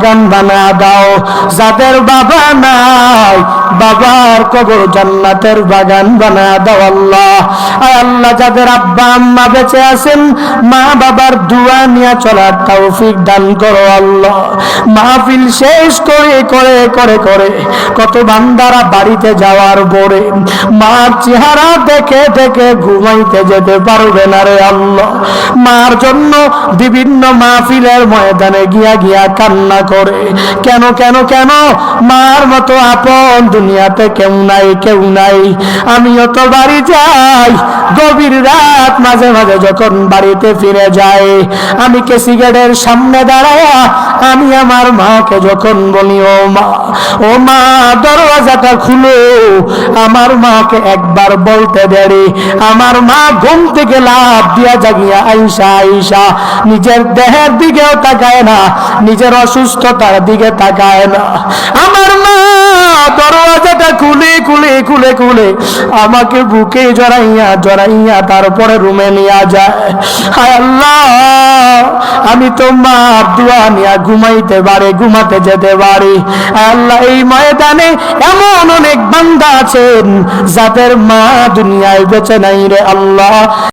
বাগান বানা দাও। যাদের বাবা নাই, বাবার কবর জান্নাতের বাগান বানা দাও আল্লাহ। আয় আল্লাহ, যাদের আব্বা আম্মা বেঁচে আছেন, মা বাবার দোয়া নিয়ে চলার তৌফিক দান করো আল্লাহ। মাহফিল শেষ করে করে করে করে, কত বান্দারা বাড়িতে যাওয়ার পরে মার চেহারা দেখে দেখে ঘুমাইতে যেতে পারবে না রে আল্লাহ। মার জন্য বিভিন্ন মাহফিলের ময়দানে গিয়া গিয়া কান্না করে। কেন কেন কেন? মার মতো আপন দুনিয়াতে কেউ নাই কেউ নাই। আমিও তো বাড়ি যাই, গভীর রাত মাঝে মাঝে যখন বাড়িতে ফিরে যাই, আমি কে গেটের সামনে দাঁড়ায়া, আমি আমার মাকে যখন বলি, ও মা ও মা, দরওয়াজাটা খুলো। আমার মাকে একবার বলতে দেরি। আমার মা ঘুম থেকে লাভ দিয়া জাগিয়া আইসা আইসা, নিজের দেহের দিকেও তাকায় না, নিজের অসুস্থতার দিকে তাকায় না। আমার মা দরওয়াজাটা খুলে খুলে খুলে খুলে আমাকে বুকে জড়াইয়া জড়াইয়া তারপরে রুমে নিয়ে যায়। হায় আল্লাহ, আমি তো মা দোয়া নিয়া ঘুমাইতে পারে, ঘুমাতে যেতে পারি। আল্লাহ, এই ময়দানে এমন অনেক বান্দা আছেন যাদের মা দুনিয়ায় বেঁচে নাই রে আল্লাহ।